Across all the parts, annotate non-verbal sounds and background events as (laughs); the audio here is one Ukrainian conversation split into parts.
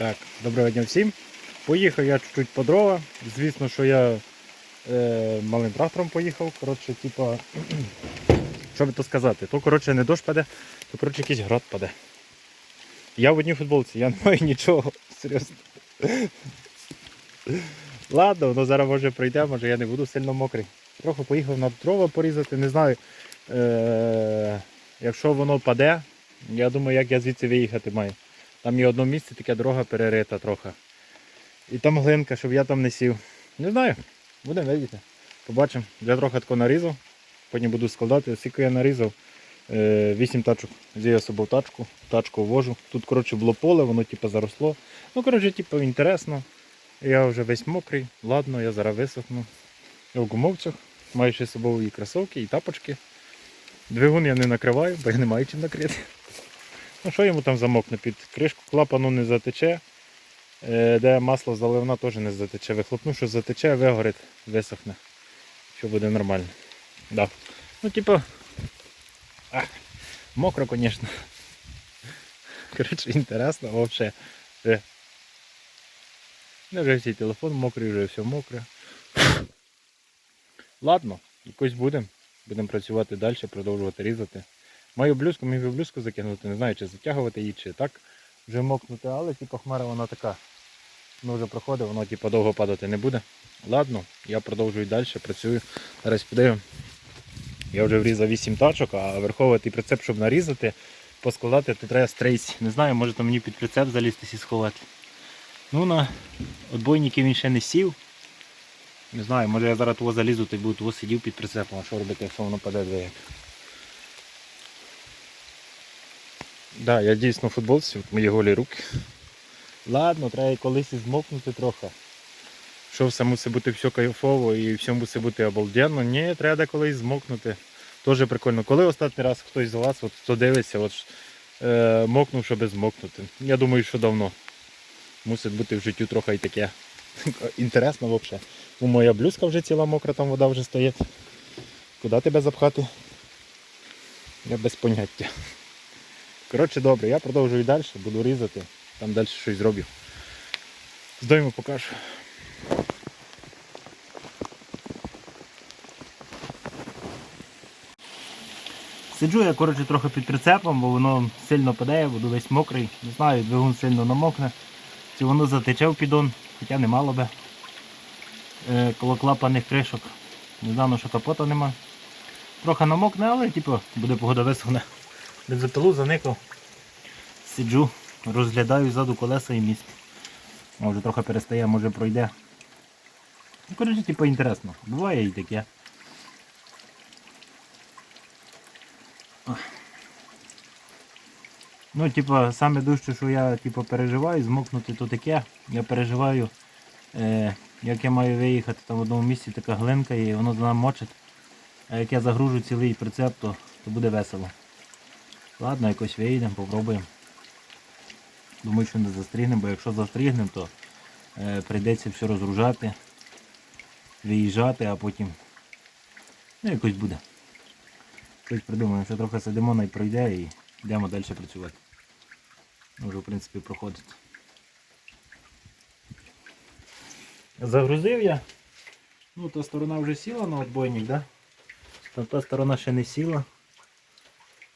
Так, доброго дня всім. Поїхав я чуть-чуть по дрова. Звісно, що я е, малим трактором поїхав. Коротше, типа, (clears throat) що би то сказати, то коротше не дощ паде, то коротше якийсь град паде. Я в одній футболці, я (laughs) не маю нічого, серйозно. Ладно, воно зараз може пройде, може я не буду сильно мокрий. Трохи поїхав на дрова порізати, не знаю. Е, якщо воно паде, я думаю, як я звідси виїхати маю. Там є одно місце, таке дорога перерита трохи. І там глинка, щоб я там не сів. Не знаю, будемо видіти. Побачимо. Я трохи тако нарізав, потім буду складати. Скільки я нарізав, е, 8 тачок. Взяв собою тачку, тачку ввожу. Тут коротше, було поле, воно типу, заросло. Ну, коротше, типу, інтересно. Я вже весь мокрий, ладно, я зараз висохну. Я в гумовцях, маю ще з собою і кросовки, і тапочки. Двигун я не накриваю, бо я не маю чим накрити. Ну що йому там замокне під кришку, клапану не затече, е, де масло заливна теж не затече. Вихлопну, що затече, вигорить, висохне. Що буде нормально. Да. Ну, типу. А, мокро, звісно. (laughs) Коротше, інтересно, взагалі. Е. Ну, вже всі телефон мокрий, вже все мокре. Ладно, якось будемо. Будемо працювати далі, продовжувати різати. Маю блюзку, міг би блюзку закинути, не знаю, чи затягувати її, чи так вже мокнути, але типу хмара вона така. Ну вже проходить, воно типу, довго падати не буде. Ладно, я продовжую далі, працюю. Зараз подивимо. Я вже врізав 8 тачок, а верховий прицеп, щоб нарізати, поскладати, то треба стрейсь. Не знаю, може там мені під прицеп залізтися і сховати. Ну на отбойники він ще не сів. Не знаю, може я зараз того залізу, то й буду того сидів під прицепом, а що робити, якщо воно паде двояк. Да, я дійсно в футболці, от мої голі руки. Ладно, треба колись і змокнути трохи. Що все мусить бути все кайфово і все мусить бути обалденно. Ні, треба деколи змокнути. Теж прикольно. Коли останній раз хтось з вас, от, хто дивиться, от, е, мокнув, щоб змокнути. Я думаю, що давно. Мусить бути в життю трохи і таке. (laughs) Інтересно взагалі. Ну, моя блюзка вже ціла мокра, там вода вже стоїть. Куди тебе запхати? Я без поняття. Коротше, добре, я продовжую далі, буду різати, там далі щось зроблю. Здоймо покажу. Сиджу я коротше, трохи під прицепом, бо воно сильно падає, буду весь мокрий. Не знаю, двигун сильно намокне. Чи воно затече в піддон, хоча не мало би. Е, коло клапаних кришок. Не знаю, що капота нема. Трохи намокне, але типу, буде погода висохне. Бензопилу заникав. Сиджу, розглядаю ззаду колеса і міст. Може трохи перестає, може пройде. Ну, коротше, типу, інтересно. Буває і таке. Ну, типу, саме дужче, що я типу, переживаю, змокнути то таке. Я переживаю, е, як я маю виїхати, там в одному місці така глинка і воно намочить. А як я загружу цілий прицеп, то, то буде весело. Ладно, якось виїдемо, попробуємо. Думаю, що не застрігнемо, бо якщо застрігнемо, то е, прийдеться все розгружати, виїжджати, а потім ну, якось буде. Щось придумаємо, що трохи сидимо, най пройде і йдемо далі працювати. Вже в принципі проходить. Загрузив я. Ну, та сторона вже сіла на отбойник, да? Та сторона ще не сіла.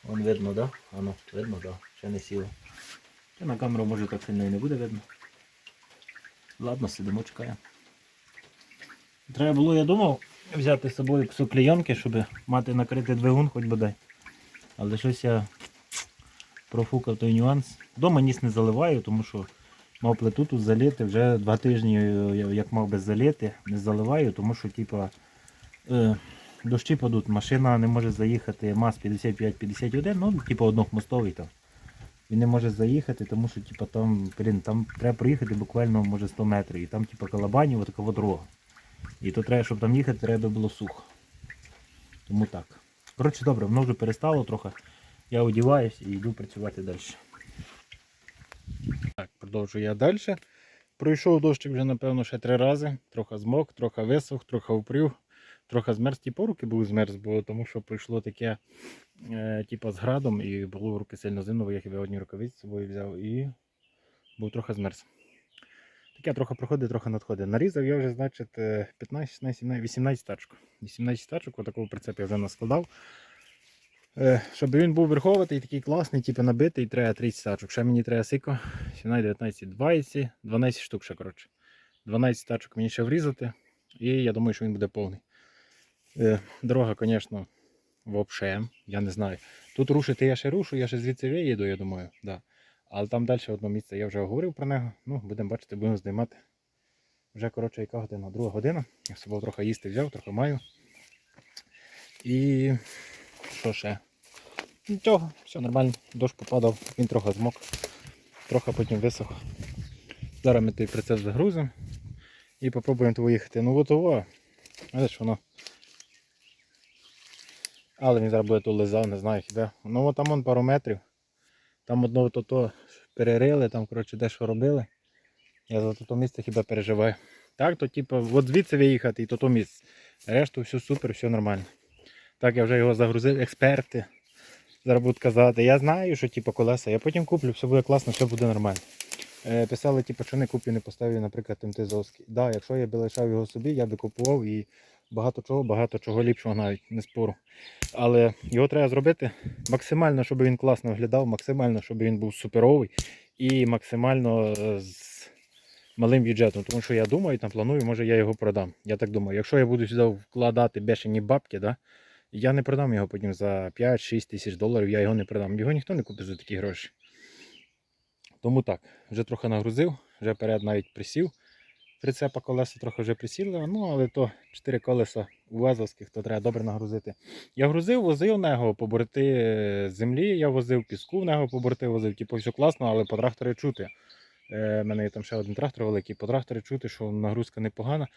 Вон видно, да? Ано, видно, да, ще не сіло. Та на камеру може так сильно і не буде видно. Ладно, сидимо, чекаємо. Треба було, я думав, взяти з собою псоклейонки, щоб мати накритий двигун хоч бодай. Але щось я профукав той нюанс. Дома ніс не заливаю, тому що мав плиту тут залити. Вже два тижні, е, як мав би залити, не заливаю, тому що типа, е, дощі падуть, машина не може заїхати МАЗ 55-51, ну типу однохмостовий там. Він не може заїхати, тому що типу, там, блін, там треба проїхати буквально може 100 метрів. І там типу, калабанів, отака от дорога. І то треба, щоб там їхати, треба було сухо. Тому так. Коротше, добре, воно вже перестало трохи. Я одіваюсь і йду працювати далі. Так, продовжую я далі. Пройшов дощик вже, напевно, ще три рази. Трохи змок, трохи висох, трохи упрів, трохи змерз, ті по руки був змерз, бо тому що прийшло таке, е, типу, з градом і було руки сильно зимно, бо я одні рукавиці з собою взяв і був трохи змерз. Таке трохи проходить, трохи надходить. Нарізав я вже, значить, е, 15, 16, 17, 18 тачок. 18 тачок, отакого прицеп я вже наскладав. Е, Щоб він був верховатий, такий класний, типу набитий, треба 30 тачок. Ще мені треба сико. 17, 19, 20, 12 штук ще, коротше. 12 тачок мені ще врізати. І я думаю, що він буде повний. Е, Дорога, звісно, взагалі, я не знаю. Тут рушити я ще рушу, я ще звідси виїду, я думаю. Да. Але там далі одне місце я вже говорив про нього. Ну, будемо бачити, будемо знімати. Вже коротше, яка година? Друга година. Я з собою трохи їсти взяв, трохи маю. І що ще? Нічого, все нормально. Дощ попадав, він трохи змок, трохи потім висох. Зараз ми той прицеп загрузимо і попробуємо того їхати. Ну от того, воно. Але він зараз буде то лизав, не знаю хіба. Ну от там он пару метрів. Там одного то, то перерили, там коротше дещо робили. Я за то, місце хіба переживаю. Так, то типу, от звідси виїхати і то то місце. Решту все супер, все нормально. Так, я вже його загрузив, експерти. Зараз будуть казати, я знаю, що типу, колеса, я потім куплю, все буде класно, все буде нормально. Е, писали, типу, що не куплю, не поставлю, наприклад, МТ Зовський. Да, якщо я би лишав його собі, я би купував і багато чого, багато чого ліпшого навіть, не спору. Але його треба зробити максимально, щоб він класно виглядав, максимально, щоб він був суперовий і максимально е, з малим бюджетом. Тому що я думаю, там планую, може я його продам. Я так думаю. Якщо я буду сюди вкладати бешені бабки, да, я не продам його потім за 5-6 тисяч доларів, я його не продам. Його ніхто не купить за такі гроші. Тому так, вже трохи нагрузив, вже перед навіть присів. Прицепа колеса трохи вже присіли, ну але то 4 колеса УАЗовських, то треба добре нагрузити. Я грузив, возив нього по борти землі, я возив піску в нього по борти возив, типу все класно, але по тракторі чути. Е, У мене є там ще один трактор великий, по тракторі чути, що нагрузка непогана.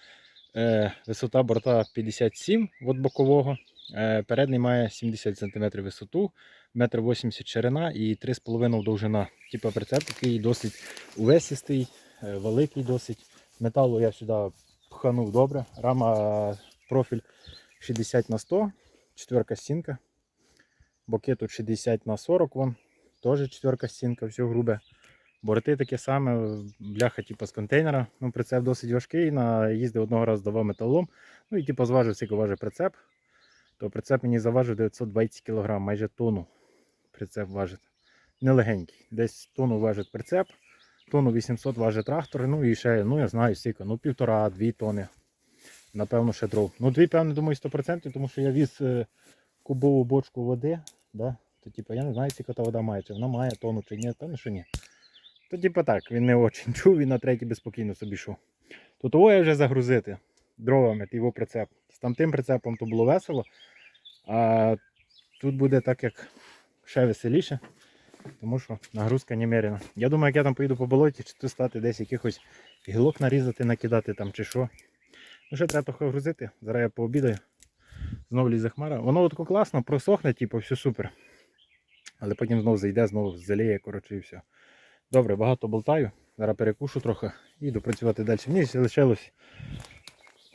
Е, висота борта 57 від бокового. Е, передній має 70 см висоту, 1,80 м ширина і 3,5 довжина. Типу прицеп такий досить увесистий, е, великий досить. Металу я сюди пханув добре. Рама профіль 60 на 100, четверка стінка. Боки тут 60 на 40 вон. Теж четверка стінка, все грубе. Борти таке саме, бляха типу, з контейнера. Ну, прицеп досить важкий. Їздив одного разу давав металом. Ну і типу, зважив, скільки важить прицеп. То прицеп мені заважив 920 кг, майже тонну прицеп важить. Нелегенький. Десь тонну важить прицеп, тонну 800 важить трактор. Ну і ще, ну я знаю, скільки, ну півтора-дві тони. Напевно, ще дров. Ну, дві, певно, думаю, 100%, тому що я віз е, кубову бочку води. Да? То, типу, я не знаю, скільки та вода має, чи вона має тонну чи ні, певно, що ні. То типу так, він не очень чув, він на третій безпокійно собі йшов. То того я вже загрузити дровами його прицеп. З там тим прицепом то було весело. А тут буде так, як ще веселіше, тому що нагрузка немерена. Я думаю, як я там поїду по болоті, чи то стати десь якихось гілок нарізати, накидати там чи що. Ну, ще треба трохи грузити. Зараз я пообідаю. Знову лізе хмара. Воно тако класно, просохне, типу, все супер. Але потім знову зайде, знову заліє, коротше, і все. Добре, багато болтаю. Зараз перекушу трохи і йду працювати далі. Мені ще лишилось,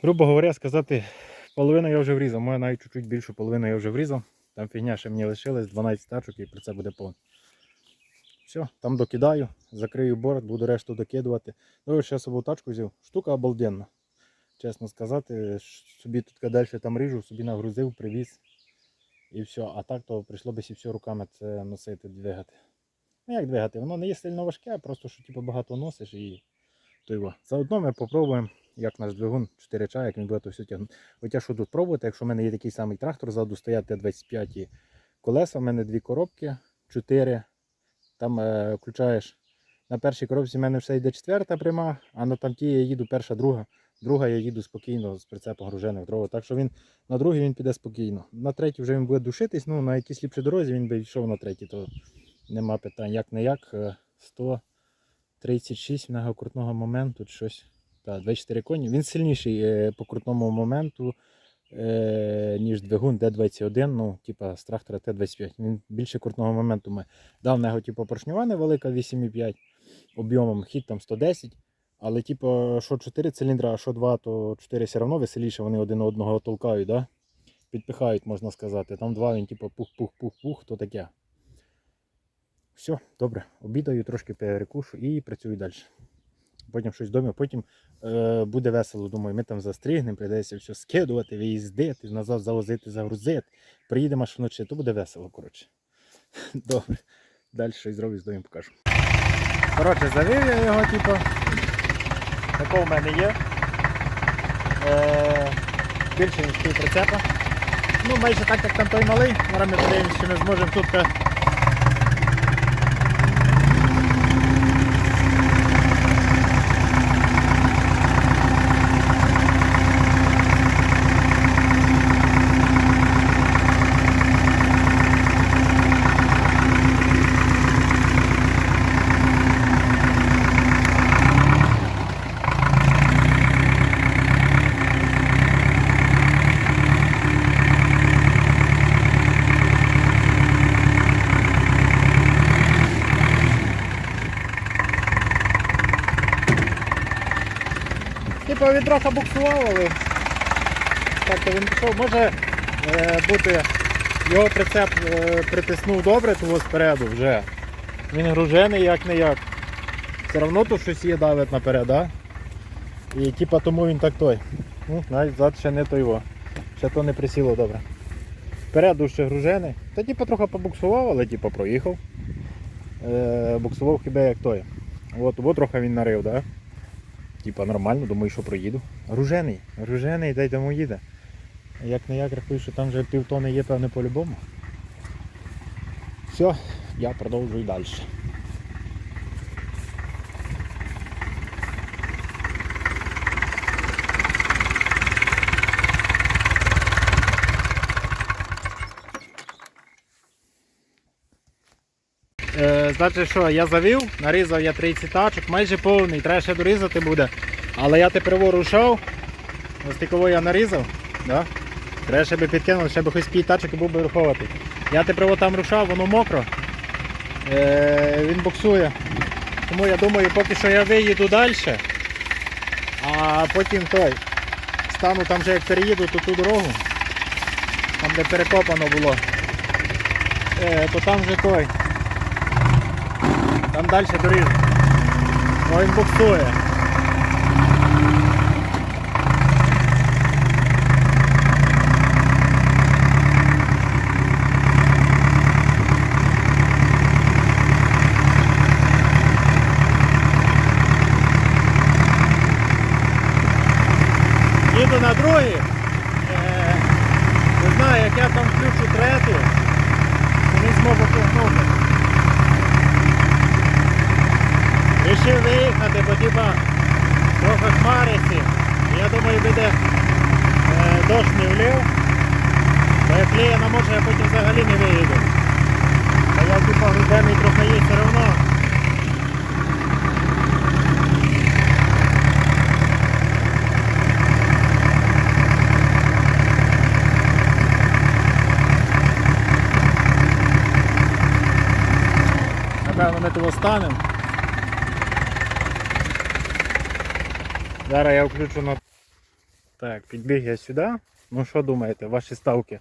грубо говоря, сказати, половину я вже врізав. Моя навіть чуть-чуть більшу половину я вже врізав. Там фігня ще мені лишилось 12 тачок і про це буде повно. Все, там докидаю, закрию борт, буду решту докидувати. Ну, ще собі тачку взяв. Штука обалденна. Чесно сказати, собі тут далі там ріжу, собі нагрузив, привіз. І все. А так то прийшло би всі руками це носити, двигати. Ну як двигати? Воно не є сильно важке, просто що типу, багато носиш і то його. Заодно ми попробуємо, як наш двигун 4 чая, як він буде то все тягнути. Хоча що тут пробувати, якщо в мене є такий самий трактор, ззаду стоять Т-25 і колеса, в мене дві коробки, 4. Там е, включаєш на першій коробці в мене все йде четверта пряма, а на там ті я їду перша, друга. Друга я їду спокійно з прицепом гружених дрова. Так що він на другій він піде спокійно. На третій вже він буде душитись, ну на якійсь ліпшій дорозі він би йшов на третій, то нема питань. Як не як, е, 136 в крутного моменту, щось. Так, 24 коні. Він сильніший е, по крутному моменту, е, ніж двигун Д21, ну, типа з трактора Т25. Він більше крутного моменту має. Дав в нього типу, поршнева невелика 8,5 об'ємом хід там 110. Але типу, що 4 циліндра, а що 2, то 4 все одно веселіше, вони один одного толкають, да? підпихають, можна сказати. Там два він типу пух-пух-пух-пух, то таке. Все, добре, обідаю, трошки перекушу і працюю далі. Потім щось вдома, потім е, буде весело, думаю, ми там застрігнемо, прийдеться все скидувати, виїздити, назад завозити, загрузити. Приїдемо аж вночі, то буде весело, коротше. (laughs) Добре. Далі щось зроблю, з домом покажу. Коротше, завів я його, типу. Такого в мене є. Е, більше ніж пів прицепа. Ну, майже так, як там той малий. Зараз ми подивимося, чи ми зможемо тут. е, Типу він трохи але так то він пішов. Може е, бути його прицеп е, притиснув добре того спереду вже. Він гружений як не як. Все одно тут щось є давить наперед, да? І типа тому він так той. Ну, навіть зад ще не той. Ще то не присіло добре. Впереду ще гружений. Та типа трохи побуксував, але типа проїхав. Е, буксував хіба як той. От, от трохи він нарив, да? Типа нормально, думаю, що проїду. Ружений, ружений, дай тому їде. Як не як рахую, що там вже півтони є, певне по-любому. Все, я продовжую далі. Е, значить що, я завів, нарізав я 30 тачок, майже повний, треба ще дорізати буде. Але я тепер рушав, ось такого я нарізав. Да? Треба ще би підкинув, ще би хоч 5 тачок і був би враховувати. Я тепер там рушав, воно мокро. Е, він буксує. Тому я думаю, поки що я виїду далі, а потім той. Стану там вже як переїду ту, ту дорогу, там де перекопано було, е, то там вже той. Там далі доріжу. О, він буксує. Їду на другий. Е, не знаю, як я там включу третю, не зможу Рішив виїхати, бо типа трохи хмариці. Я думаю, буде е, дощ не влив. Бо як ліє, може я потім взагалі не виїду. А я типа грудений трохи є все одно. Напевно, ми того станемо. Зараз я включу на. Так, підбіг я сюди. Ну що думаєте, ваші ставки?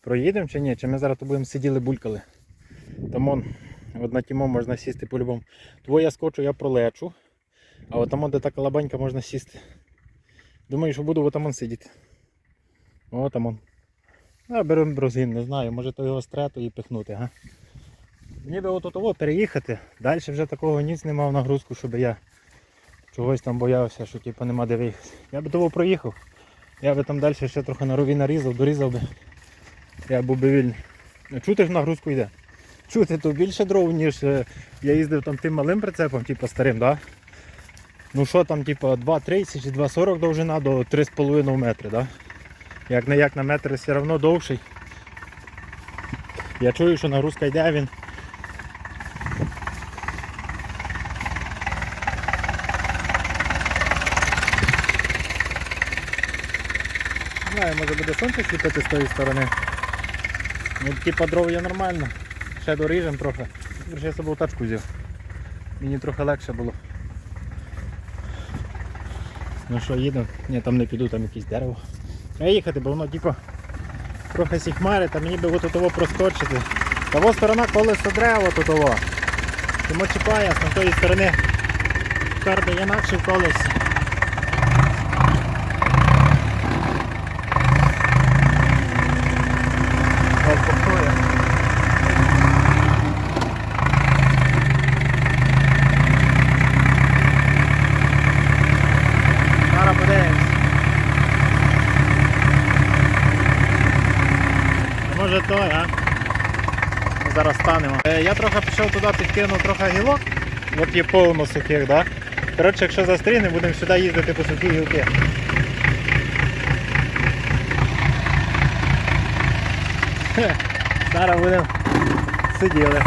Проїдемо чи ні? Чи ми зараз тут будемо сиділи булькали? Там он, от на тімо можна сісти по-любому. Твоє я скочу, я пролечу. А от там, де така лабанька можна сісти. Думаю, що буду там сидіти. О, там он. А, беремо брозин, не знаю, може то його стрету і пихнути, га? Ніби от того переїхати. Далі вже такого ніц не мав нагрузку, щоб я чогось там боявся, що типу, нема де виїхати. Я би того проїхав. Я би там далі ще трохи на рові нарізав, дорізав би. Я був би вільний. Ну, Чути ж нагрузку йде. Чути то більше дров, ніж е, я їздив там тим малим прицепом, типу старим, да? Ну що там, типу, 2,30 чи 2,40 довжина до 3,5 метри, да? Як не як на метр все одно довший. Я чую, що нагрузка йде, він знаю, може буде сонце світити з тої сторони. Ну, типа дров є нормально. Ще доріжем трохи. Вже я з собою тачку взяв. Мені трохи легше було. Ну що, їдемо? Ні, там не піду, там якесь дерево. Треба їхати, бо воно типа трохи сі хмари, та мені би от того проскочити. Того сторона колесо дерево тут. Тому чіпає, а з тої сторони карби інакше в колесі. Ось буксує. Зараз подивимось. Той, а? Зараз станемо. Е, я трохи пішов туди, підкинув трохи гілок. От є повно сухих, да? Коротше, якщо застріне, будемо сюди їздити по сухі гілки. Зараз будемо сиділи.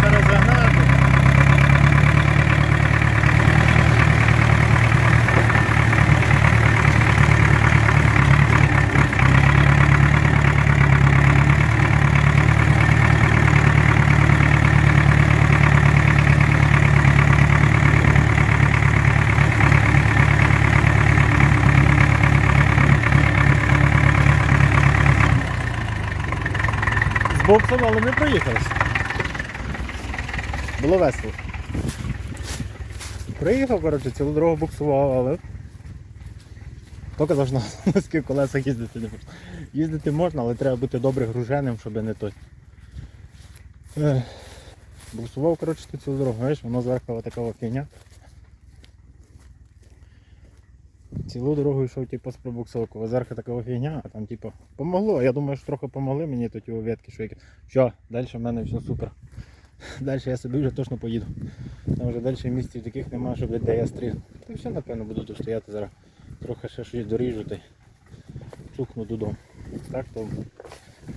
Треба розігнати. З боксом, але ми проїхалися. Було весело. Приїхав, коротше, цілу дорогу буксував, але. Казав, що (laughs) на низьких колесах їздити не можна. Їздити можна, але треба бути добре груженим, щоб не той. Буксував, коротше, цілу дорогу, знаєш, воно зверху така фігня. Цілу дорогу йшов, типу, з пробуксовку, а зверху така фігня, а там, типу, помогло. Я думаю, що трохи помогли мені тут його ветки, що які. Що, далі в мене все супер. (laughs) Далі я собі вже точно поїду. Там вже далі місців таких немає, щоб де я стріг. Та все, напевно, буду тут стояти зараз. Трохи ще щось доріжу та й чухну додому. Так то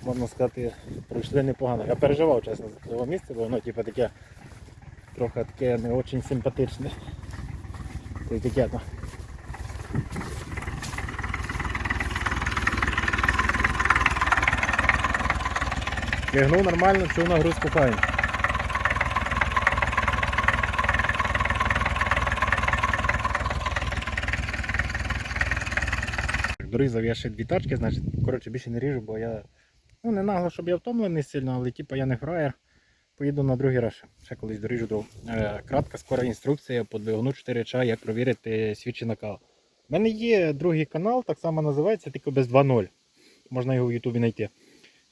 можна сказати, пройшли непогано. Я переживав, чесно, за цього місця, бо воно типу, таке трохи таке не дуже симпатичне. Та таке то. Тягнув нормально, чув нагрузку файно. Дорізав я ще дві тачки, значить, коротше, більше не ріжу, бо я. Ну, не нагло, щоб я втомлений сильно, але типу я не фраєр. Поїду на другий раз. ще. Колись доріжу дров. Е, кратка скора інструкція по двигуну 4 ча, як провірити свічі накал. У мене є другий канал, так само називається, тільки без 2.0. Можна його в Ютубі знайти.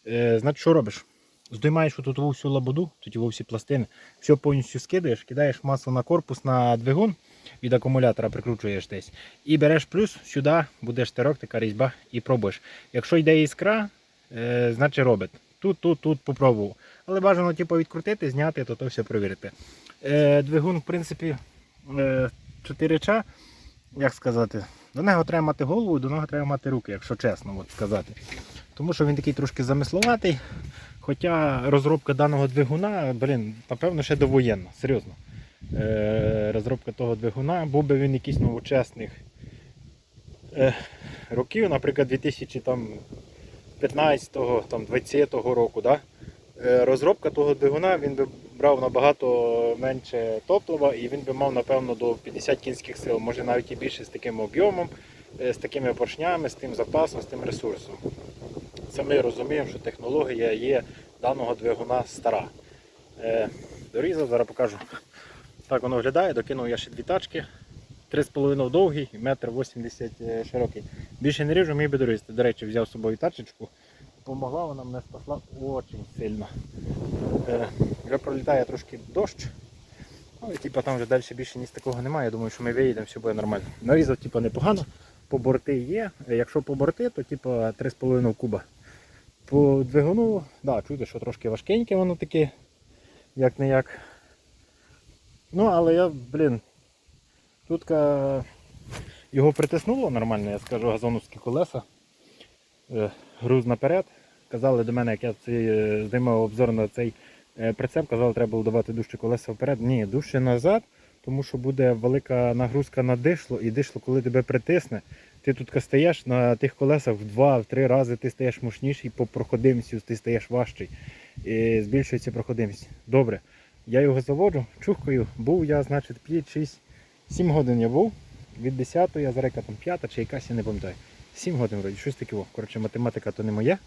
Е, значить, що робиш? Здоймаєш тут всю лабуду, тут всі пластини, все повністю скидаєш, кидаєш масло на корпус на двигун, від акумулятора прикручуєш десь. І береш плюс, сюди буде штирок, така різьба, і пробуєш. Якщо йде іскра, е, значить робить. Тут, тут, тут попробував. Але бажано типу, відкрутити, зняти, то то все перевірити. Е, двигун, в принципі, е, 4 ча, як сказати, до нього треба мати голову, до нього треба мати руки, якщо чесно от сказати. Тому що він такий трошки замисловатий. Хоча розробка даного двигуна, блін, напевно, ще довоєнна, серйозно. Е, розробка того двигуна, був би він якийсь новочесних е, років, наприклад, 2015-го, там, 20-го року. Да? Е, розробка того двигуна він би брав набагато менше топлива і він би мав, напевно, до 50 кінських сил, може навіть і більше з таким об'ємом, е, з такими поршнями, з тим запасом, з тим ресурсом. Це ми розуміємо, що технологія є даного двигуна стара. Е, дорізав, зараз покажу. Так воно виглядає, докинув я ще дві тачки. 3,5 довгий і 1,80 м широкий. Більше не ріжу, міг би дорізати. До речі, взяв з собою тачечку. Помогла вона мене спасла дуже сильно. Е, вже пролітає трошки дощ. Але типу, там вже далі більше ніс такого немає. Я думаю, що ми виїдемо, все буде нормально. Нарізав типу, непогано. По борти є. Якщо по борти, то типу 3,5 куба. По двигуну, да, чути, що трошки важкеньке воно таке, як не як. Ну, але я, блін, тут його притиснуло нормально, я скажу, газоновські колеса. Е, груз наперед. Казали до мене, як я е, знімав обзор на цей е, прицеп, казали, треба було давати дужче колеса вперед. Ні, дужче назад, тому що буде велика нагрузка на дишло, і дишло, коли тебе притисне, ти тут стаєш на тих колесах в два-три рази ти стаєш мощніший по проходимості, ти стаєш важчий. І збільшується проходимість. Добре. Я його заводжу, чухкою. Був я, значить, 5, 6, 7 годин я був. Від 10 я зараз яка там 5 чи якась, я не пам'ятаю. 7 годин вроді, щось таке. о. Коротше, математика то не моя.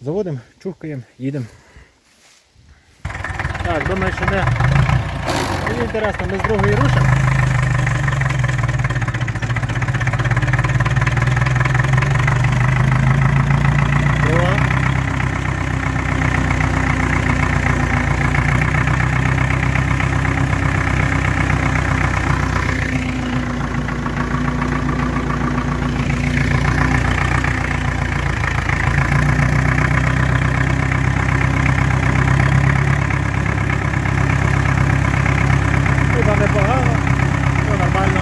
Заводимо, чухкаємо, їдемо. Так, думаю, що ми. Мені інтересно, ми з другої рушимо. Друга. Хіба непогано, все нормально.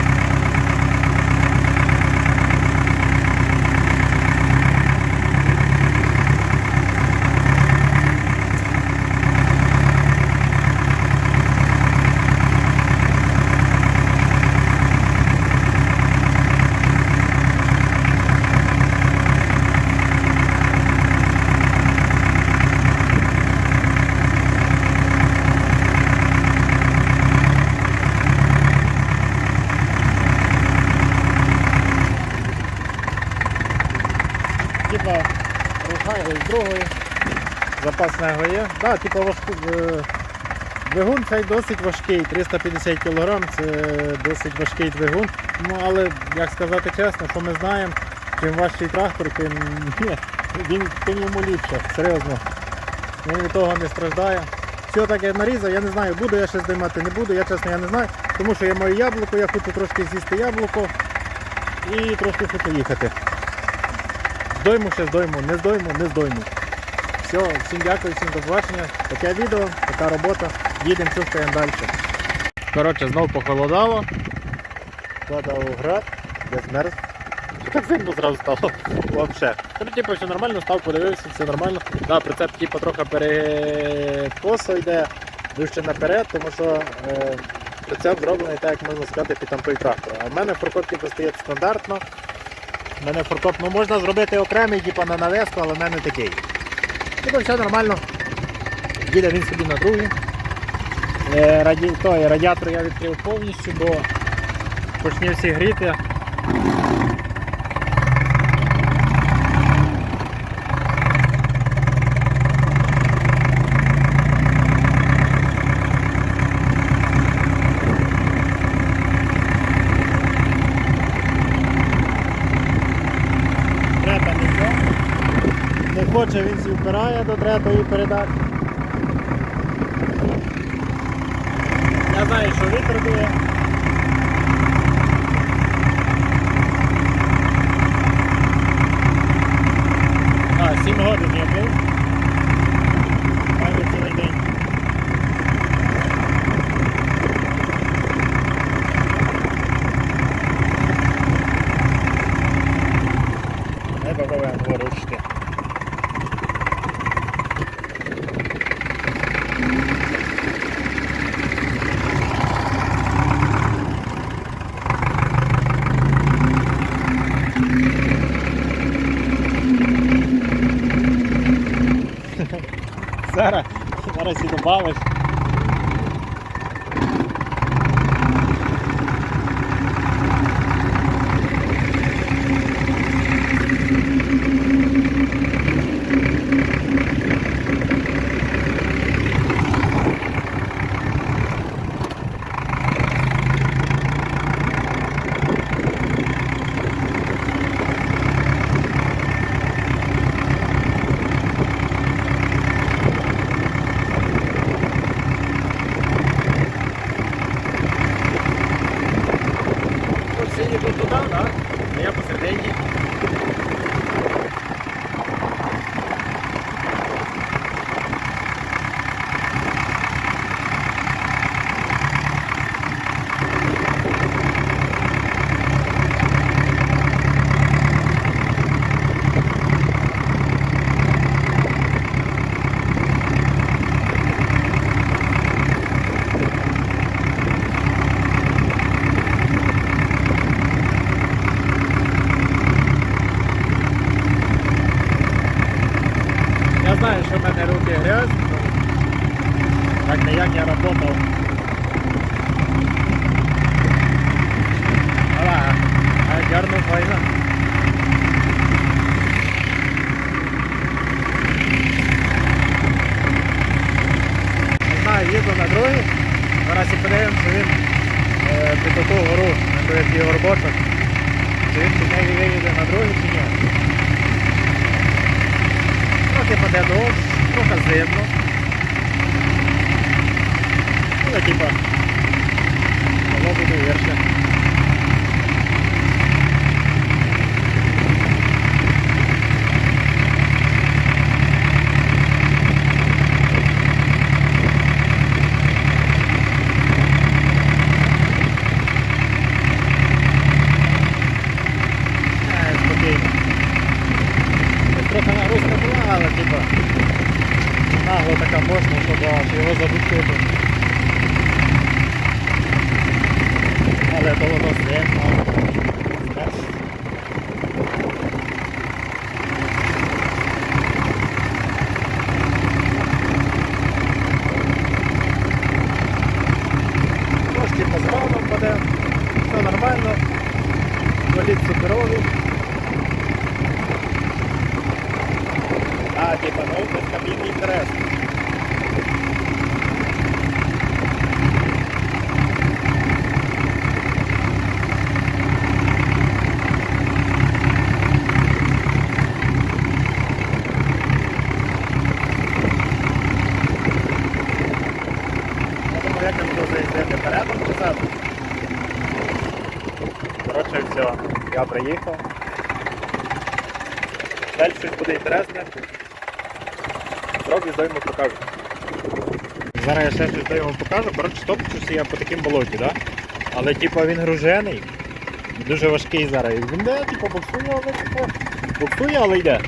Типа рухає з другої. Запасного є. Да, типа важку. е, Двигун цей досить важкий, 350 кг, це досить важкий двигун. Ну але як сказати чесно, що ми знаємо, чим важчий трактор, тим ні, він тим йому ліпше, серйозно. Він від того не страждає. Все так я нарізав, я не знаю, буду я ще здіймати, не буду, я чесно я не знаю, тому що я маю яблуко, я хочу трошки з'їсти яблуко і трошки хочу їхати. Здойму ще здойму, не здойму, не здойму. Все, всім дякую, всім до побачення. Таке відео, така робота. Їдемо, чухаємо далі. Коротше, знов похолодало. Падав град, я змерз. Так зимно зразу стало. Вообще. Ну, типу, все нормально, став, подивився, все нормально. Да, прицеп типу, трохи перекосо йде вище наперед, тому що е, прицеп зроблений так, як можна сказати, під там той трактор. А в мене фуркоп типу, стоїть стандартно. Мене фортоп ну можна зробити окремий, типу на навеску, але в мене такий. Типу все нормально. Їде він собі на другий. Е, раді... той, радіатор я відкрив повністю, бо почне всі гріти. Трета не йде. Не хоче, він всі третої передачі. Я знаю, що вітер. заїхав. Далі щось буде інтересне. Зроблю, здоймо покажу. Зараз я ще щось до його покажу, коротше топчуся я по таким болоті, да? але типу, він гружений, дуже важкий зараз. Він де, типу, боксує, але типу, боксує, але йде.